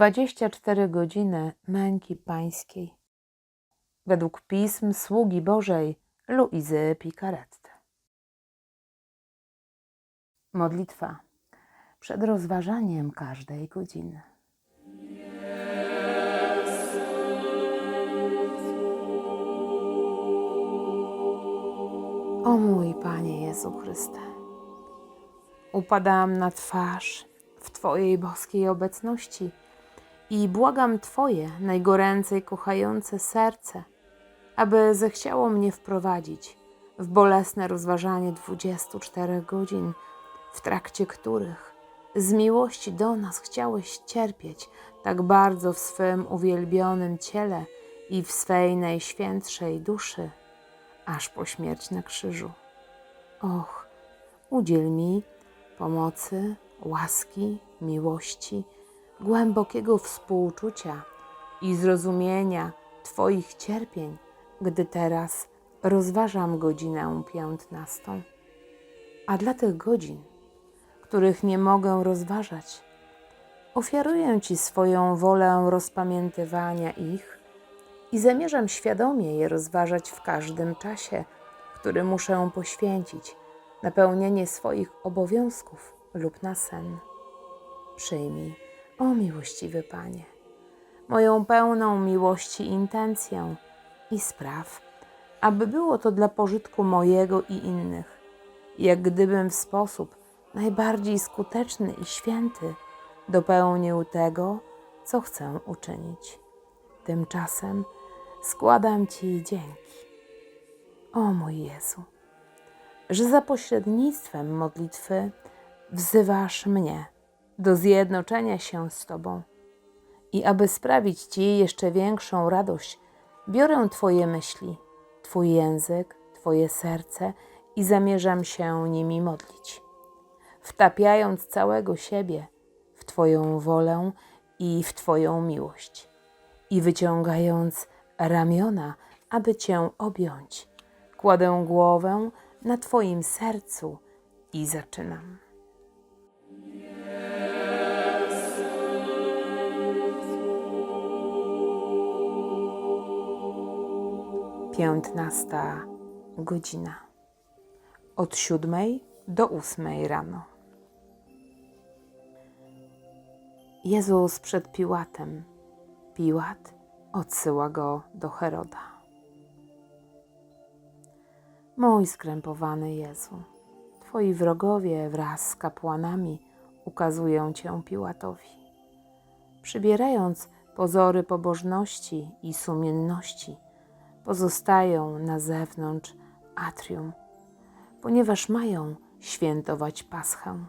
24 godziny męki pańskiej. Według pism sługi Bożej Luizy Picarette. Modlitwa przed rozważaniem każdej godziny. O mój Panie Jezu Chryste, upadam na twarz w Twojej boskiej obecności i błagam Twoje najgoręcej kochające serce, aby zechciało mnie wprowadzić w bolesne rozważanie 24 godzin, w trakcie których z miłości do nas chciałeś cierpieć tak bardzo w swym uwielbionym ciele i w swej najświętszej duszy, aż po śmierć na krzyżu. Och, udziel mi pomocy, łaski, miłości, głębokiego współczucia i zrozumienia Twoich cierpień, gdy teraz rozważam godzinę piętnastą. A dla tych godzin, których nie mogę rozważać, ofiaruję Ci swoją wolę rozpamiętywania ich i zamierzam świadomie je rozważać w każdym czasie, który muszę poświęcić na pełnienie swoich obowiązków lub na sen. Przyjmij, o miłościwy Panie, moją pełną miłości intencję i spraw, aby było to dla pożytku mojego i innych, jak gdybym w sposób najbardziej skuteczny i święty dopełnił tego, co chcę uczynić. Tymczasem składam Ci dzięki. O mój Jezu, że za pośrednictwem modlitwy wzywasz mnie do zjednoczenia się z Tobą. I aby sprawić Ci jeszcze większą radość, biorę Twoje myśli, Twój język, Twoje serce i zamierzam się nimi modlić, wtapiając całego siebie w Twoją wolę i w Twoją miłość, i wyciągając ramiona, aby Cię objąć. Kładę głowę na Twoim sercu i zaczynam. Piętnasta godzina. Od siódmej do ósmej rano. Jezus przed Piłatem. Piłat odsyła go do Heroda. Mój skrępowany Jezu, Twoi wrogowie wraz z kapłanami ukazują Cię Piłatowi. Przybierając pozory pobożności i sumienności, pozostają na zewnątrz atrium, ponieważ mają świętować Paschę.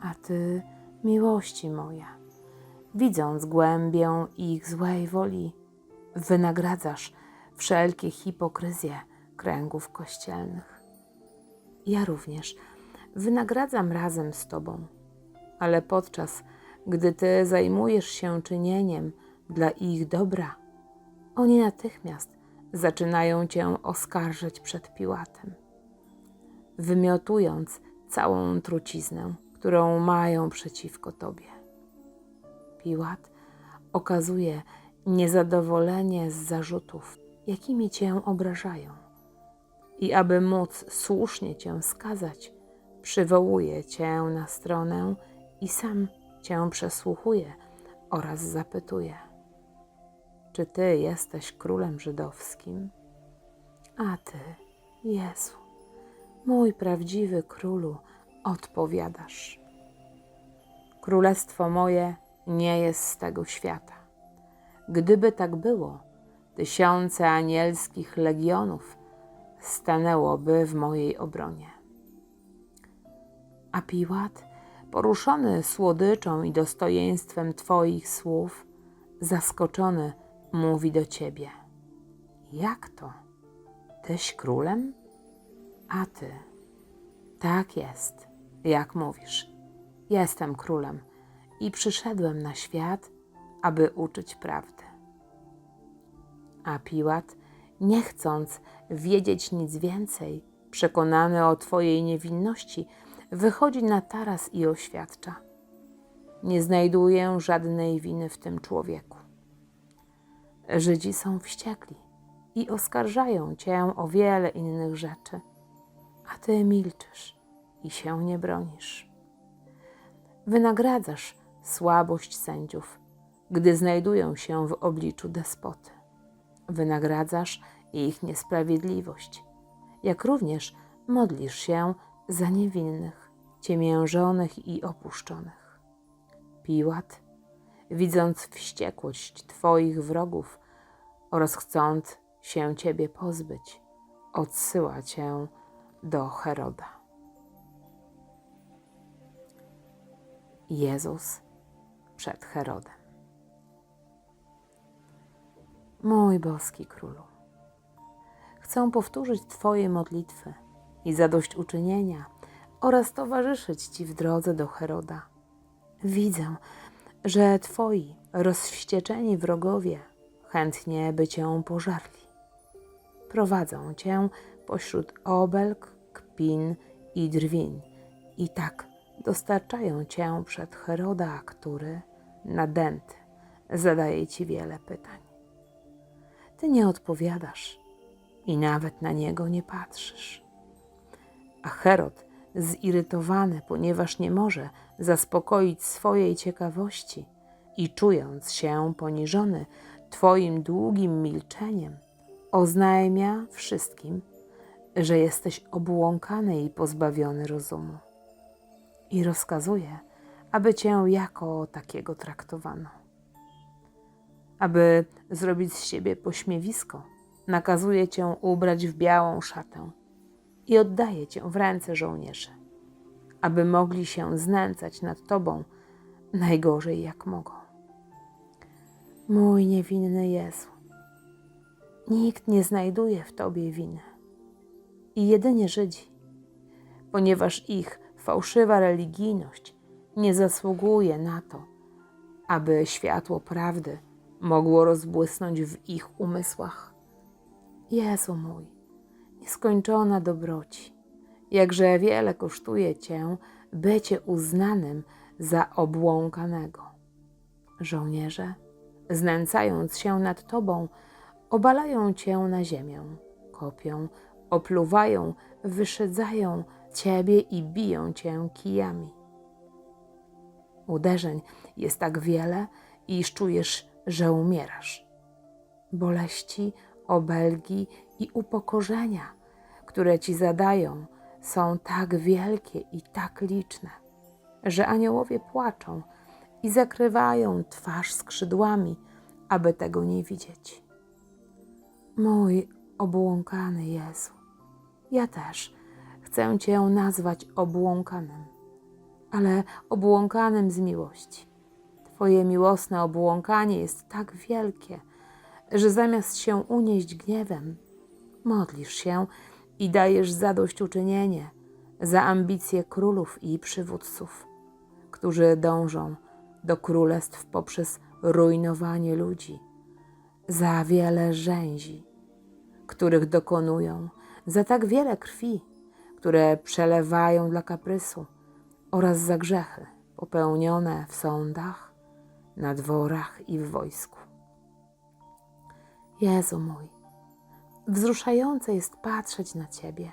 A Ty, miłości moja, widząc głębię ich złej woli, wynagradzasz wszelkie hipokryzje kręgów kościelnych. Ja również wynagradzam razem z Tobą, ale podczas gdy Ty zajmujesz się czynieniem dla ich dobra, oni natychmiast zaczynają Cię oskarżać przed Piłatem, wymiotując całą truciznę, którą mają przeciwko Tobie. Piłat okazuje niezadowolenie z zarzutów, jakimi Cię obrażają. I aby móc słusznie Cię skazać, przywołuje Cię na stronę i sam Cię przesłuchuje oraz zapytuje – czy Ty jesteś królem żydowskim? A Ty, Jezu, mój prawdziwy królu, odpowiadasz. Królestwo moje nie jest z tego świata. Gdyby tak było, tysiące anielskich legionów stanęłoby w mojej obronie. A Piłat, poruszony słodyczą i dostojeństwem Twoich słów, zaskoczony mówi do ciebie: Jak to? Tyś królem? A ty? Tak jest, jak mówisz. Jestem królem i przyszedłem na świat, aby uczyć prawdy. A Piłat, nie chcąc wiedzieć nic więcej, przekonany o Twojej niewinności, wychodzi na taras i oświadcza: nie znajduję żadnej winy w tym człowieku. Żydzi są wściekli i oskarżają cię o wiele innych rzeczy, a ty milczysz i się nie bronisz. Wynagradzasz słabość sędziów, gdy znajdują się w obliczu despoty. Wynagradzasz ich niesprawiedliwość, jak również modlisz się za niewinnych, ciemiężonych i opuszczonych. Piłat, widząc wściekłość Twoich wrogów oraz chcąc się Ciebie pozbyć, odsyła Cię do Heroda. Jezus przed Herodem. Mój boski królu, chcę powtórzyć Twoje modlitwy i zadośćuczynienia oraz towarzyszyć Ci w drodze do Heroda. Widzę, że Twoi rozwścieczeni wrogowie chętnie by Cię pożarli. Prowadzą Cię pośród obelg, kpin i drwin i tak dostarczają Cię przed Heroda, który, nadęty, zadaje Ci wiele pytań. Ty nie odpowiadasz i nawet na niego nie patrzysz. A Herod, zirytowany, ponieważ nie może zaspokoić swojej ciekawości i czując się poniżony Twoim długim milczeniem, oznajmia wszystkim, że jesteś obłąkany i pozbawiony rozumu. I rozkazuje, aby Cię jako takiego traktowano. Aby zrobić z siebie pośmiewisko, nakazuje Cię ubrać w białą szatę i oddaje Cię w ręce żołnierzy, aby mogli się znęcać nad Tobą najgorzej jak mogą. Mój niewinny Jezu, nikt nie znajduje w Tobie winy i jedynie Żydzi, ponieważ ich fałszywa religijność nie zasługuje na to, aby światło prawdy mogło rozbłysnąć w ich umysłach. Jezu mój, nieskończona dobroci, jakże wiele kosztuje Cię bycie uznanym za obłąkanego. Żołnierze, znęcając się nad Tobą, obalają Cię na ziemię, kopią, opluwają, wyszedzają Ciebie i biją Cię kijami. Uderzeń jest tak wiele, iż czujesz, że umierasz. Boleści, obelgi i upokorzenia, które Ci zadają, są tak wielkie i tak liczne, że aniołowie płaczą i zakrywają twarz skrzydłami, aby tego nie widzieć. Mój obłąkany Jezu, ja też chcę Cię nazwać obłąkanym, ale obłąkanym z miłości. Twoje miłosne obłąkanie jest tak wielkie, że zamiast się unieść gniewem, modlisz się i dajesz zadośćuczynienie za ambicje królów i przywódców, którzy dążą do królestw poprzez rujnowanie ludzi, za wiele rzęzi, których dokonują, za tak wiele krwi, które przelewają dla kaprysu oraz za grzechy popełnione w sądach, na dworach i w wojsku. Jezu mój, wzruszające jest patrzeć na Ciebie,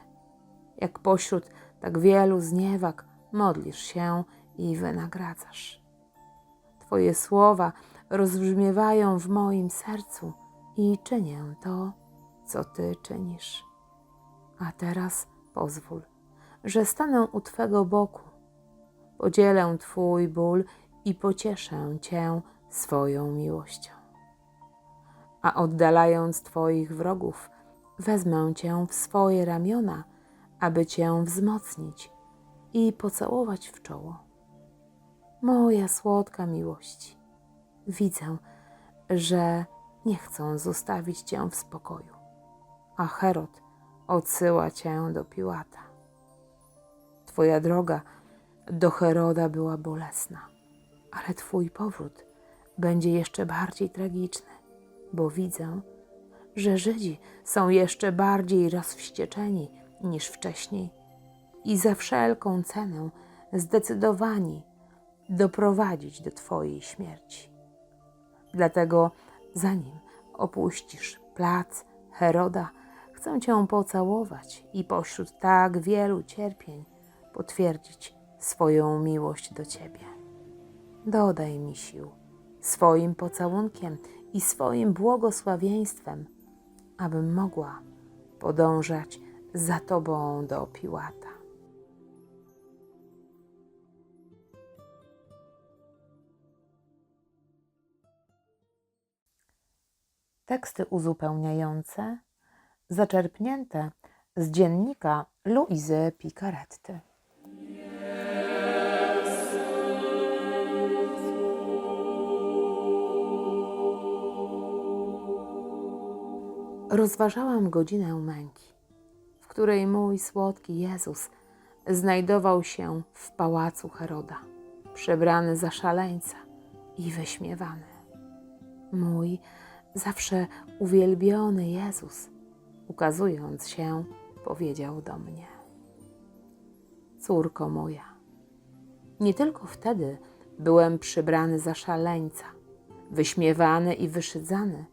jak pośród tak wielu zniewag modlisz się i wynagradzasz. Twoje słowa rozbrzmiewają w moim sercu i czynię to, co Ty czynisz. A teraz pozwól, że stanę u Twego boku, podzielę Twój ból i pocieszę Cię swoją miłością. A oddalając Twoich wrogów, wezmę Cię w swoje ramiona, aby Cię wzmocnić i pocałować w czoło. Moja słodka miłości, widzę, że nie chcą zostawić Cię w spokoju, a Herod odsyła Cię do Piłata. Twoja droga do Heroda była bolesna, ale Twój powrót będzie jeszcze bardziej tragiczny, bo widzę, że Żydzi są jeszcze bardziej rozwścieczeni niż wcześniej i za wszelką cenę zdecydowani doprowadzić do Twojej śmierci. Dlatego, zanim opuścisz plac Heroda, chcę Cię pocałować i pośród tak wielu cierpień potwierdzić swoją miłość do Ciebie. Dodaj mi sił swoim pocałunkiem i swoim błogosławieństwem, abym mogła podążać za Tobą do Piłata. Teksty uzupełniające zaczerpnięte z dziennika Luizy Picaretty. Rozważałam godzinę męki, w której mój słodki Jezus znajdował się w pałacu Heroda, przebrany za szaleńca i wyśmiewany. Mój zawsze uwielbiony Jezus, ukazując się, powiedział do mnie: Córko moja, nie tylko wtedy byłem przybrany za szaleńca, wyśmiewany i wyszydzany,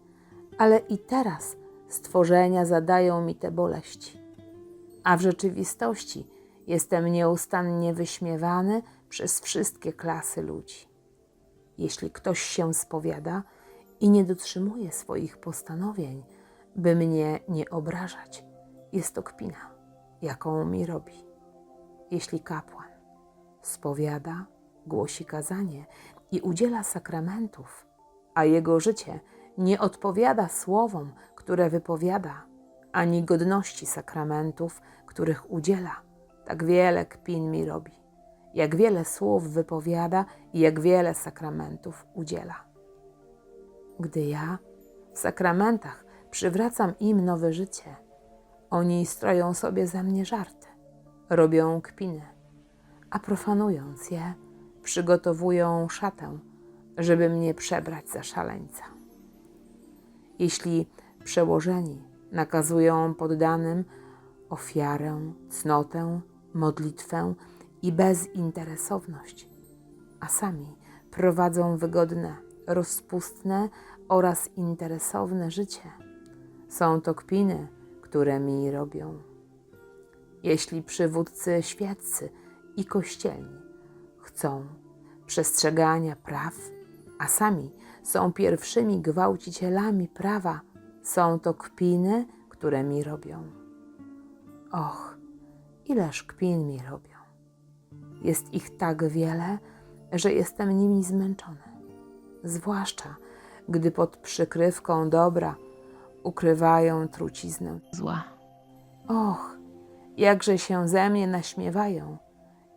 ale i teraz stworzenia zadają mi te boleści. A w rzeczywistości jestem nieustannie wyśmiewany przez wszystkie klasy ludzi. Jeśli ktoś się spowiada i nie dotrzymuje swoich postanowień, by mnie nie obrażać, jest to kpina, jaką mi robi. Jeśli kapłan spowiada, głosi kazanie i udziela sakramentów, a jego życie nie odpowiada słowom, które wypowiada, ani godności sakramentów, których udziela, tak wiele kpin mi robi, jak wiele słów wypowiada i jak wiele sakramentów udziela. Gdy ja w sakramentach przywracam im nowe życie, oni stroją sobie ze mnie żarty, robią kpiny, a profanując je, przygotowują szatę, żeby mnie przebrać za szaleńca. Jeśli przełożeni nakazują poddanym ofiarę, cnotę, modlitwę i bezinteresowność, a sami prowadzą wygodne, rozpustne oraz interesowne życie. Są to kpiny, które mi robią. Jeśli przywódcy świeccy i kościelni chcą przestrzegania praw, a sami są pierwszymi gwałcicielami prawa, są to kpiny, które mi robią. Och, ileż kpin mi robią. Jest ich tak wiele, że jestem nimi zmęczony. Zwłaszcza, gdy pod przykrywką dobra ukrywają truciznę zła. Och, jakże się ze mnie naśmiewają,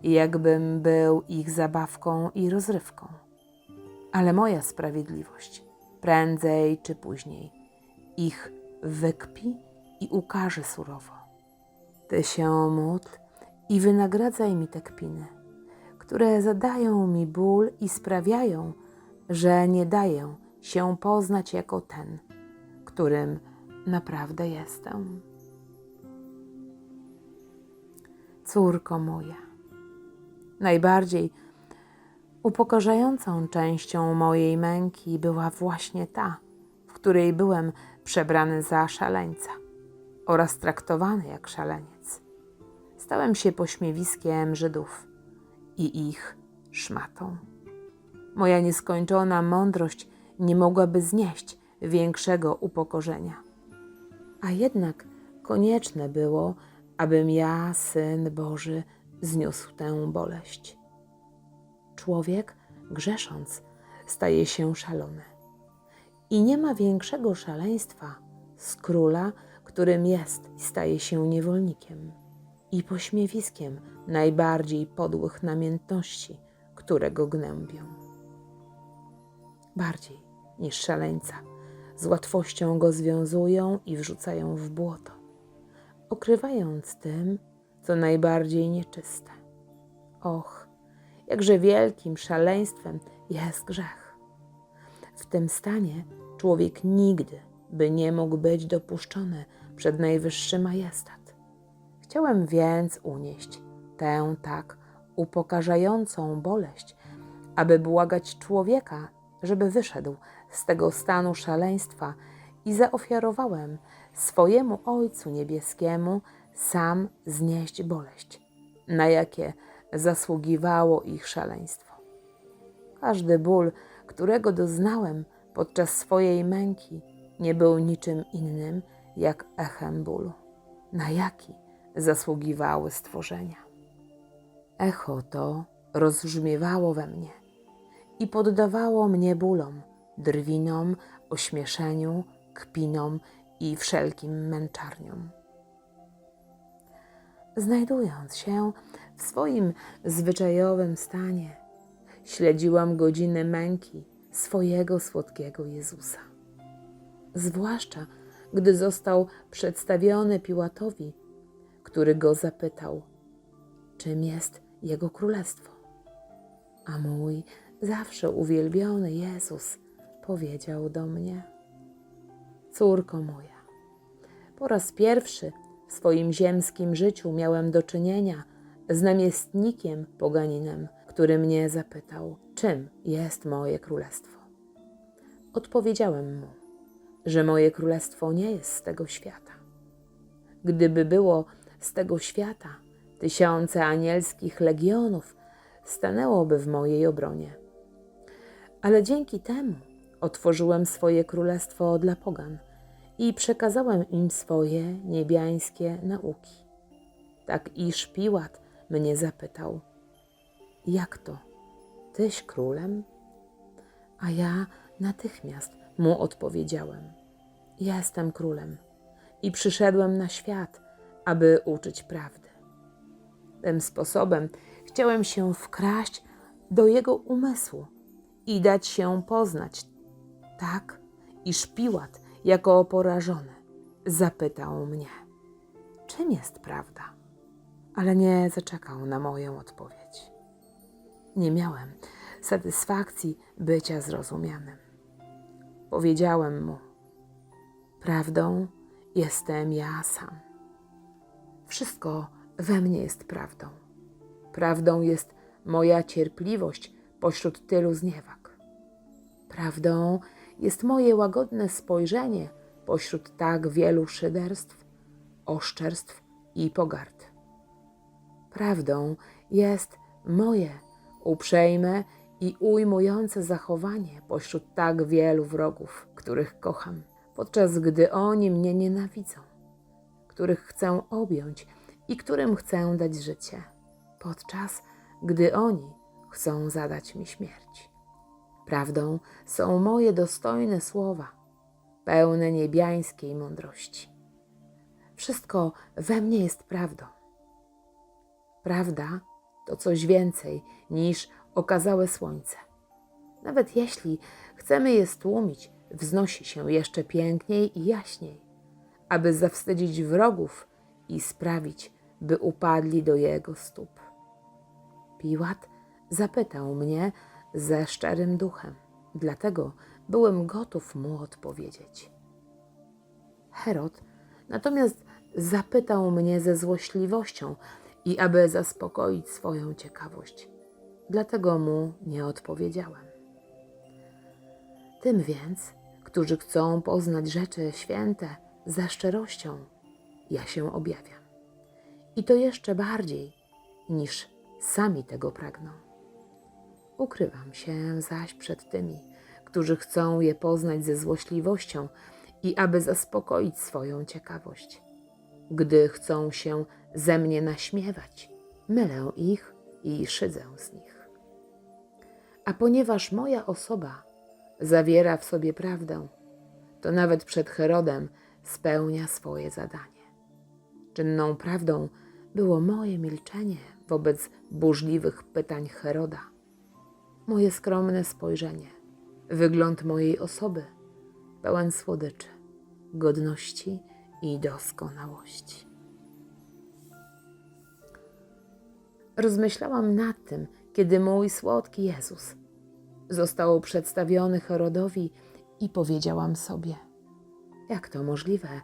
jakbym był ich zabawką i rozrywką. Ale moja sprawiedliwość, prędzej czy później, ich wykpi i ukaże surowo. Ty się módl i wynagradzaj mi te kpiny, które zadają mi ból i sprawiają, że nie daję się poznać jako ten, którym naprawdę jestem. Córko moja, najbardziej upokarzającą częścią mojej męki była właśnie ta, w której byłem przebrany za szaleńca oraz traktowany jak szaleniec. Stałem się pośmiewiskiem Żydów i ich szmatą. Moja nieskończona mądrość nie mogłaby znieść większego upokorzenia. A jednak konieczne było, abym ja, syn Boży, zniósł tę boleść. Człowiek, grzesząc, staje się szalony. I nie ma większego szaleństwa z króla, którym jest i staje się niewolnikiem, i pośmiewiskiem najbardziej podłych namiętności, które go gnębią. Bardziej niż szaleńca, z łatwością go związują i wrzucają w błoto, okrywając tym, co najbardziej nieczyste. Och, jakże wielkim szaleństwem jest grzech. W tym stanie człowiek nigdy by nie mógł być dopuszczony przed najwyższy majestat. Chciałem więc unieść tę tak upokarzającą boleść, aby błagać człowieka, żeby wyszedł z tego stanu szaleństwa i zaofiarowałem swojemu Ojcu Niebieskiemu sam znieść boleść, na jakie zasługiwało ich szaleństwo. Każdy ból, którego doznałem podczas swojej męki, nie był niczym innym jak echem bólu, na jaki zasługiwały stworzenia. Echo to rozbrzmiewało we mnie i poddawało mnie bólom, drwinom, ośmieszeniu, kpinom i wszelkim męczarniom. Znajdując się w swoim zwyczajowym stanie, śledziłam godziny męki swojego słodkiego Jezusa. Zwłaszcza gdy został przedstawiony Piłatowi, który go zapytał, czym jest jego królestwo. A mój zawsze uwielbiony Jezus powiedział do mnie: Córko moja, po raz pierwszy w swoim ziemskim życiu miałem do czynienia z namiestnikiem poganinem, który mnie zapytał, czym jest moje królestwo. Odpowiedziałem mu, że moje królestwo nie jest z tego świata. Gdyby było z tego świata, tysiące anielskich legionów stanęłoby w mojej obronie. Ale dzięki temu otworzyłem swoje królestwo dla pogan i przekazałem im swoje niebiańskie nauki. Tak iż Piłat mnie zapytał: Jak to? Tyś królem? A ja natychmiast mu odpowiedziałem: Jestem królem i przyszedłem na świat, aby uczyć prawdy. Tym sposobem chciałem się wkraść do jego umysłu i dać się poznać, tak, iż Piłat, jako porażony, zapytał mnie, czym jest prawda, ale nie zaczekał na moją odpowiedź. Nie miałem satysfakcji bycia zrozumianym. Powiedziałem mu: Prawdą jestem ja sam. Wszystko we mnie jest prawdą. Prawdą jest moja cierpliwość pośród tylu zniewag. Prawdą jest moje łagodne spojrzenie pośród tak wielu szyderstw, oszczerstw i pogard. Prawdą jest moje uprzejme i ujmujące zachowanie pośród tak wielu wrogów, których kocham, podczas gdy oni mnie nienawidzą, których chcę objąć i którym chcę dać życie, podczas gdy oni chcą zadać mi śmierć. Prawdą są moje dostojne słowa, pełne niebiańskiej mądrości. Wszystko we mnie jest prawdą. Prawda to coś więcej niż okazałe słońce. Nawet jeśli chcemy je stłumić, wznosi się jeszcze piękniej i jaśniej, aby zawstydzić wrogów i sprawić, by upadli do jego stóp. Piłat zapytał mnie ze szczerym duchem, dlatego byłem gotów mu odpowiedzieć. Herod natomiast zapytał mnie ze złośliwością i aby zaspokoić swoją ciekawość dlatego mu nie odpowiedziałem. Tym więc, którzy chcą poznać rzeczy święte ze szczerością, ja się objawiam. I to jeszcze bardziej niż sami tego pragną. Ukrywam się zaś przed tymi, którzy chcą je poznać ze złośliwością i aby zaspokoić swoją ciekawość. Gdy chcą się ze mnie naśmiewać, mylę ich i szydzę z nich. A ponieważ moja osoba zawiera w sobie prawdę, to nawet przed Herodem spełnia swoje zadanie. Czynną prawdą było moje milczenie wobec burzliwych pytań Heroda, moje skromne spojrzenie, wygląd mojej osoby, pełen słodyczy, godności i doskonałości. Rozmyślałam nad tym, kiedy mój słodki Jezus został przedstawiony Herodowi i powiedziałam sobie: Jak to możliwe,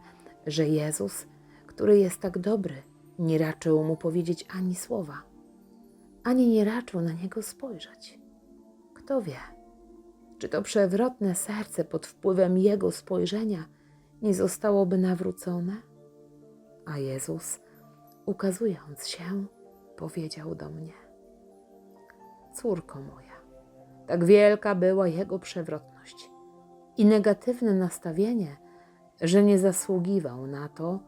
że Jezus, który jest tak dobry, nie raczył mu powiedzieć ani słowa, ani nie raczył na niego spojrzeć? Kto wie, czy to przewrotne serce pod wpływem Jego spojrzenia nie zostałoby nawrócone? A Jezus, ukazując się, powiedział do mnie: Córko moja, tak wielka była Jego przewrotność i negatywne nastawienie, że nie zasługiwał na to,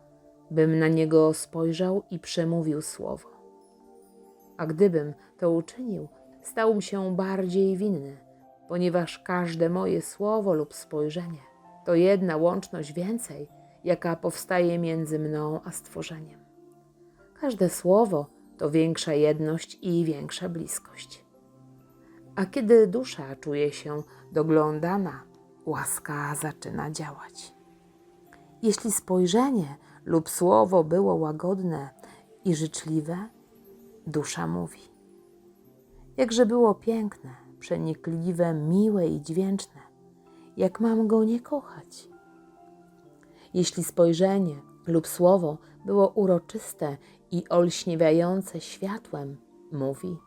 bym na Niego spojrzał i przemówił słowo. A gdybym to uczynił, stałbym się bardziej winny, ponieważ każde moje słowo lub spojrzenie to jedna łączność więcej, jaka powstaje między mną a stworzeniem. Każde słowo to większa jedność i większa bliskość. A kiedy dusza czuje się doglądana, łaska zaczyna działać. Jeśli spojrzenie lub słowo było łagodne i życzliwe, dusza mówi. Jakże było piękne, przenikliwe, miłe i dźwięczne, jak mam go nie kochać. Jeśli spojrzenie lub słowo było uroczyste i olśniewiające światłem, mówi.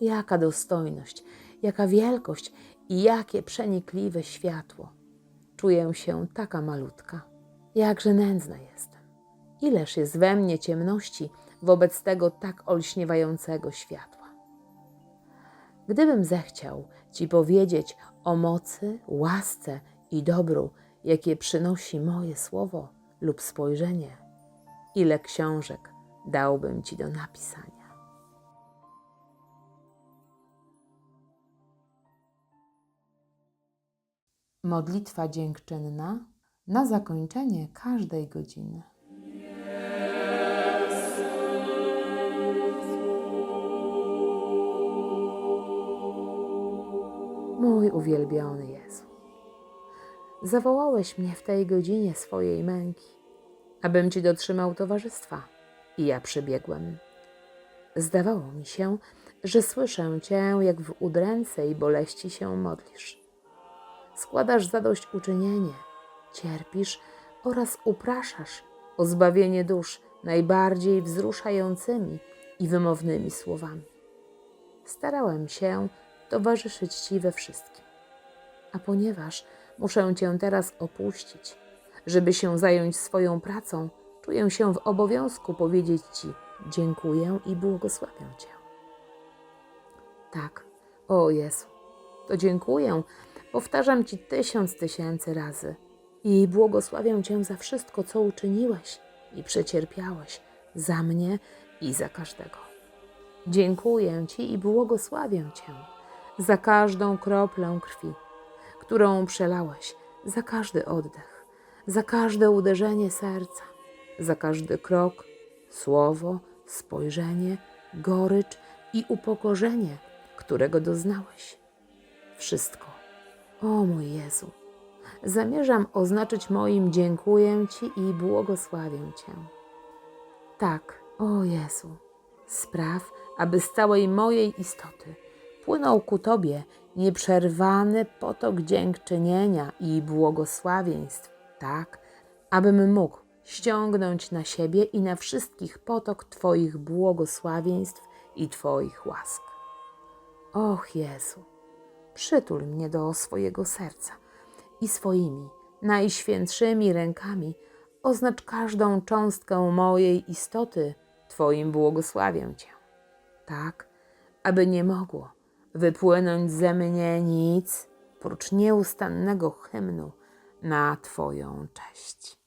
Jaka dostojność, jaka wielkość i jakie przenikliwe światło. Czuję się taka malutka, jakże nędzna jestem. Ileż jest we mnie ciemności wobec tego tak olśniewającego światła. Gdybym zechciał Ci powiedzieć o mocy, łasce i dobru, jakie przynosi moje słowo lub spojrzenie, ile książek dałbym Ci do napisania. Modlitwa dziękczynna na zakończenie każdej godziny. Mój uwielbiony Jezu, zawołałeś mnie w tej godzinie swojej męki, abym Ci dotrzymał towarzystwa i ja przybiegłem. Zdawało mi się, że słyszę Cię, jak w udręce i boleści się modlisz. Składasz zadośćuczynienie, cierpisz oraz upraszasz o zbawienie dusz najbardziej wzruszającymi i wymownymi słowami. Starałem się towarzyszyć Ci we wszystkim. A ponieważ muszę Cię teraz opuścić, żeby się zająć swoją pracą, czuję się w obowiązku powiedzieć Ci dziękuję i błogosławię Cię. Tak, o Jezu, to dziękuję, powtarzam Ci tysiąc tysięcy razy i błogosławię Cię za wszystko, co uczyniłeś i przecierpiałeś za mnie i za każdego. Dziękuję Ci i błogosławię Cię za każdą kroplę krwi, którą przelałeś, za każdy oddech, za każde uderzenie serca, za każdy krok, słowo, spojrzenie, gorycz i upokorzenie, którego doznałeś. Wszystko, o mój Jezu, zamierzam oznaczyć moim dziękuję Ci i błogosławię Cię. Tak, o Jezu, spraw, aby z całej mojej istoty płynął ku Tobie nieprzerwany potok dziękczynienia i błogosławieństw, tak, abym mógł ściągnąć na siebie i na wszystkich potok Twoich błogosławieństw i Twoich łask. Och Jezu, przytul mnie do swojego serca i swoimi najświętszymi rękami oznacz każdą cząstkę mojej istoty Twoim błogosławię Cię, tak, aby nie mogło wypłynąć ze mnie nic prócz nieustannego hymnu na Twoją cześć.